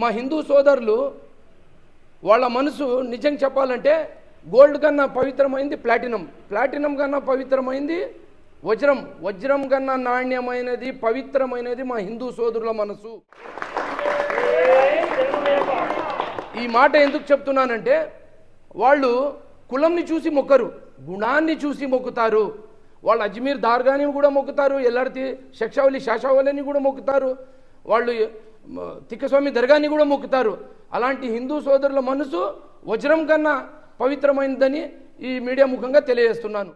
మా హిందూ సోదరులు వాళ్ళ మనసు నిజం చెప్పాలంటే గోల్డ్ కన్నా పవిత్రమైంది ప్లాటినం. ప్లాటినం కన్నా పవిత్రమైంది వజ్రం. వజ్రం కన్నా నాణ్యమైనది పవిత్రమైనది మా హిందూ సోదరుల మనసు. ఈ మాట ఎందుకు చెప్తున్నానంటే వాళ్ళు కులంని చూసి మొక్కరు గుణాన్ని చూసి మొక్కుతారు. వాళ్ళు అజ్మీర్ దార్గాని కూడా మొక్కుతారు ఎల్లార్తి శక్షావళి శాషావళిని కూడా మొక్కుతారు. వాళ్ళు తిక్కస్వామి దర్గాని కూడా మొక్కుతారు. అలాంటి హిందూ సోదరుల మనసు వజ్రం కన్నా పవిత్రమైనదని ఈ మీడియా ముఖంగా తెలియజేస్తున్నాను.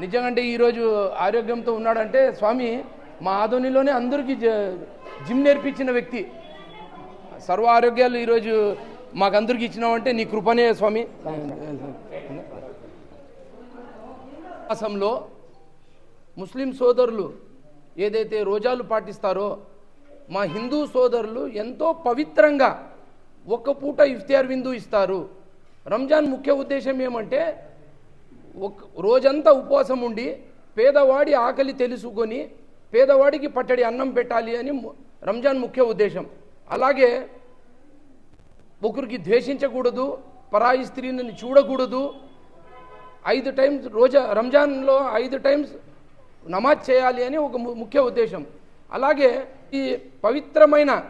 నిజంగా ఈరోజు ఆరోగ్యంతో ఉన్నాడంటే స్వామి మా ఆధోనిలోనే అందరికీ జ- జిమ్ నేర్పించిన వ్యక్తి. సర్వ ఆరోగ్యాలు ఈరోజు మాకందరికి ఇచ్చినావంటే నీ కృపనే స్వామి. మాసంలో ముస్లిం సోదరులు ఏదైతే రోజాలు పాటిస్తారో మా హిందూ సోదరులు ఎంతో పవిత్రంగా ఒక్క పూట ఇఫ్తియార్ విందు ఇస్తారు. రంజాన్ ముఖ్య ఉద్దేశం ఏమంటే ఒక రోజంతా ఉపవాసం ఉండి పేదవాడి ఆకలి తెలుసుకొని పేదవాడికి పట్టడి అన్నం పెట్టాలి అని రంజాన్ ముఖ్య ఉద్దేశం. అలాగే ఒకరికి ద్వేషించకూడదు పరాయి స్త్రీని చూడకూడదు. ఐదు టైమ్స్ రోజా రంజాన్లో ఐదు టైమ్స్ నమాజ్ చేయాలి అని ఒక ము- ముఖ్య ఉద్దేశం. అలాగే ఈ పవిత్రమైన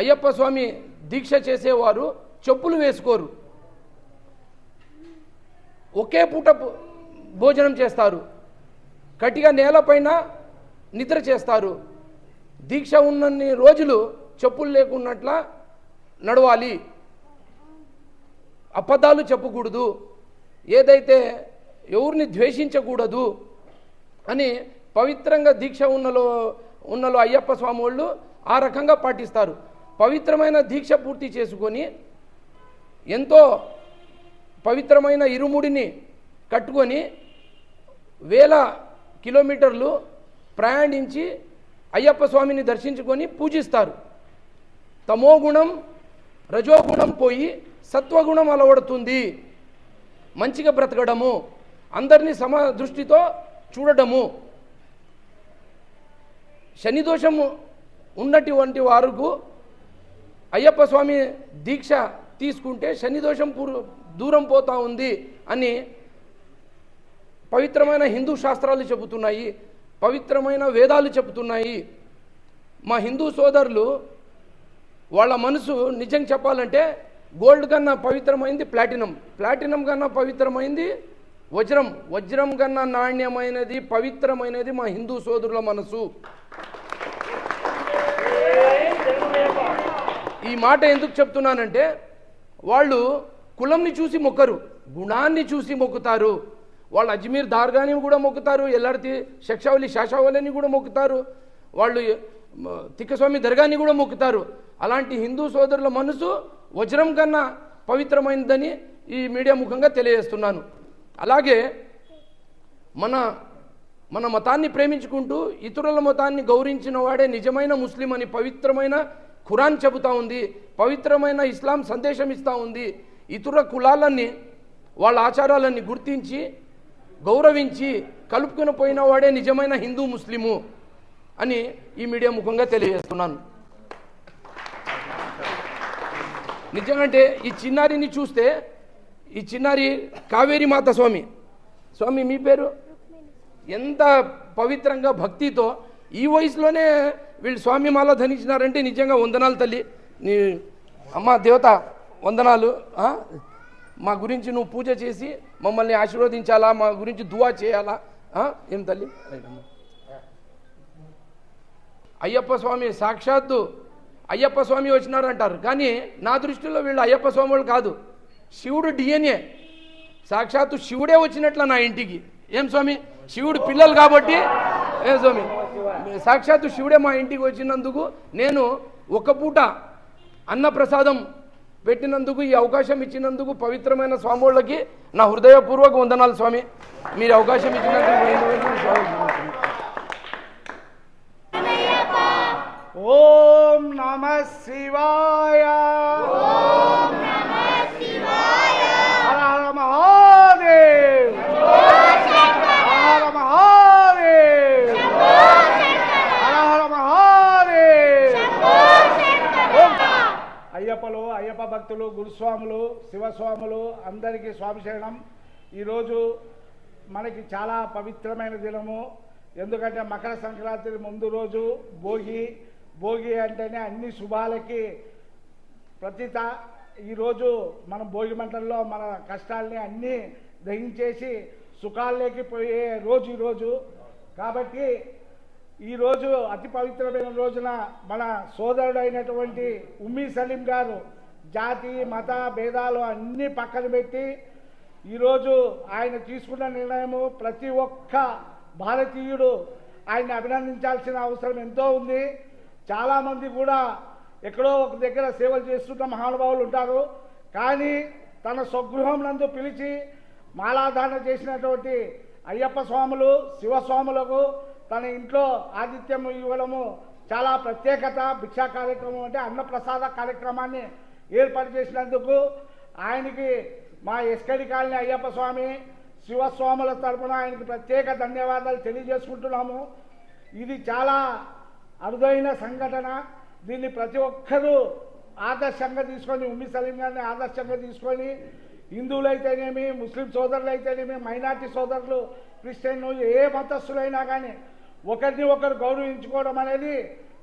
అయ్యప్ప స్వామి దీక్ష చేసేవారు చెప్పులు వేసుకోరు. ఒకే పూట భోజనం చేస్తారు. కటిగా నేలపైన నిద్ర చేస్తారు. దీక్ష ఉన్నన్ని రోజులు చెప్పులు లేకున్నట్ల నడవాలి. అబద్ధాలు చెప్పకూడదు. ఏదైతే ఎవరిని ద్వేషించకూడదు అని పవిత్రంగా దీక్ష ఉన్నలో ఉన్నలో అయ్యప్ప స్వామి వాళ్ళు ఆ రకంగా పాటిస్తారు. పవిత్రమైన దీక్ష పూర్తి చేసుకొని ఎంతో పవిత్రమైన ఇరుముడిని కట్టుకొని వేల కిలోమీటర్లు ప్రయాణించి అయ్యప్ప స్వామిని దర్శించుకొని పూజిస్తారు. తమోగుణం రజోగుణం పోయి సత్వగుణం అలవడుతుంది. మంచిగా బ్రతకడము అందరినీ సమ దృష్టితో చూడడము. శని దోషము ఉన్నటువంటి వారుకు అయ్యప్ప స్వామి దీక్ష తీసుకుంటే శనిదోషం పూర్ దూరం పోతా ఉంది అని పవిత్రమైన హిందూ శాస్త్రాలు చెబుతున్నాయి పవిత్రమైన వేదాలు చెబుతున్నాయి. మా హిందూ సోదరులు వాళ్ళ మనసు నిజం చెప్పాలంటే గోల్డ్ కన్నా పవిత్రమైంది ప్లాటినం. ప్లాటినం కన్నా పవిత్రమైంది వజ్రం. వజ్రం కన్నా నాణ్యమైనది పవిత్రమైనది మా హిందూ సోదరుల మనసు. ఈ మాట ఎందుకు చెప్తున్నానంటే వాళ్ళు కులంని చూసి మొక్కరు గుణాన్ని చూసి మొక్కుతారు. వాళ్ళు అజ్మీర్ దార్గాని కూడా మొక్కుతారు ఎల్లార్తి శక్షావళి శాషావళిని కూడా మొక్కుతారు వాళ్ళు తిక్కస్వామి దర్గాని కూడా మొక్కుతారు. అలాంటి హిందూ సోదరుల మనసు వజ్రం కన్నా పవిత్రమైనదని ఈ మీడియా ముఖంగా తెలియజేస్తున్నాను. అలాగే మన మన మతాన్ని ప్రేమించుకుంటూ ఇతరుల మతాన్ని గౌరవించిన వాడే నిజమైన ముస్లిం అని పవిత్రమైన ఖురాన్ చెబుతా ఉంది పవిత్రమైన ఇస్లాం సందేశం ఇస్తూ ఉంది. ఇతర కులాలన్నీ వాళ్ళ ఆచారాలన్నీ గుర్తించి గౌరవించి కలుపుకొని పోయిన వాడే నిజమైన హిందూ ముస్లిము అని ఈ మీడియా ముఖంగా తెలియజేస్తున్నాను. నిజంగంటే ఈ చిన్నారిని చూస్తే ఈ చిన్నారి కావేరి మాత స్వామి. స్వామి మీ పేరు? ఎంత పవిత్రంగా భక్తితో ఈ వయసులోనే వీళ్ళు స్వామి మాల ధరించినారంటే నిజంగా వందనాలు తల్లి. నీ అమ్మ దేవత వందనాలు మా గురించి నువ్వు పూజ చేసి మమ్మల్ని ఆశీర్వదించాలా మా గురించి దువా చేయాలా? ఏం తల్లి? రైట్ అమ్మ. అయ్యప్ప స్వామి సాక్షాత్తు అయ్యప్ప స్వామి వచ్చినారంటారు. కానీ నా దృష్టిలో వీళ్ళు అయ్యప్ప స్వామి వాళ్ళు కాదు. శివుడు డిఎన్ఏ. సాక్షాత్తు శివుడే వచ్చినట్ల నా ఇంటికి. ఏం స్వామి? శివుడు పిల్లలు కాబట్టి. ఏం స్వామి? సాక్షాత్తు శివుడే మా ఇంటికి వచ్చినందుకు నేను ఒక పూట అన్నప్రసాదం పెట్టినందుకు ఈ అవకాశం ఇచ్చినందుకు పవిత్రమైన స్వాముళ్ళకి నా హృదయపూర్వక వందనాలు స్వామి. మీరు అవకాశం ఇచ్చినందుకు. ఓం నమ శివాయ. అయ్యప్పలు అయ్యప్ప భక్తులు గురుస్వాములు శివస్వాములు అందరికీ స్వామి శరణం. ఈరోజు మనకి చాలా పవిత్రమైన దినము. ఎందుకంటే మకర సంక్రాంతి ముందు రోజు భోగి. భోగి అంటేనే అన్ని శుభాలకి ప్రతిత. ఈరోజు మనం భోగి మంటల్లో మన కష్టాల్ని అన్నీ దహించేసి సుఖాల్లోకి పోయే రోజు ఈరోజు. కాబట్టి ఈరోజు అతి పవిత్రమైన రోజున మన సోదరుడైనటువంటి ఉమ్మీ సలీం గారు జాతి మత భేదాలు అన్నీ పక్కన పెట్టి ఈరోజు ఆయన తీసుకున్న నిర్ణయము ప్రతి ఒక్క భారతీయుడు ఆయన అభినందించాల్సిన అవసరం ఎంతో ఉంది. చాలామంది కూడా ఎక్కడో ఒక దగ్గర సేవలు చేస్తున్న మహానుభావులు ఉంటారు. కానీ తన స్వగృహం నందు పిలిచి మాలాధారణ చేసినటువంటి అయ్యప్ప స్వాములు శివస్వాములకు తన ఇంట్లో ఆతిథ్యం ఇవ్వడము చాలా ప్రత్యేకత భిక్షా కార్యక్రమం అంటే అన్నప్రసాద కార్యక్రమాన్ని ఏర్పాటు చేసినందుకు ఆయనకి మా ఎస్కడి కాలనీ అయ్యప్ప స్వామి శివస్వాముల తరపున ఆయనకి ప్రత్యేక ధన్యవాదాలు తెలియజేసుకుంటున్నాము. ఇది చాలా అరుదైన సంఘటన. దీన్ని ప్రతి ఒక్కరూ ఆదర్శంగా తీసుకొని ఉమ్మి సలీం గారిని ఆదర్శంగా తీసుకొని హిందువులైతేనేమి ముస్లిం సోదరులు అయితేనేమి మైనార్టీ సోదరులు క్రిస్టియన్ ఏ మతస్థులైనా కానీ ఒకరిని ఒకరు గౌరవించుకోవడం అనేది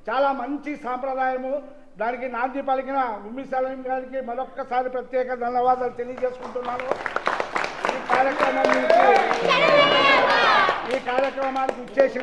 చాలా మంచి సాంప్రదాయము. దానికి నాంది పలికిన ఉమ్మి గారికి మరొక్కసారి ప్రత్యేక ధన్యవాదాలు తెలియజేసుకుంటున్నాను. ఈ కార్యక్రమం ఈ కార్యక్రమానికి ఇచ్చేసి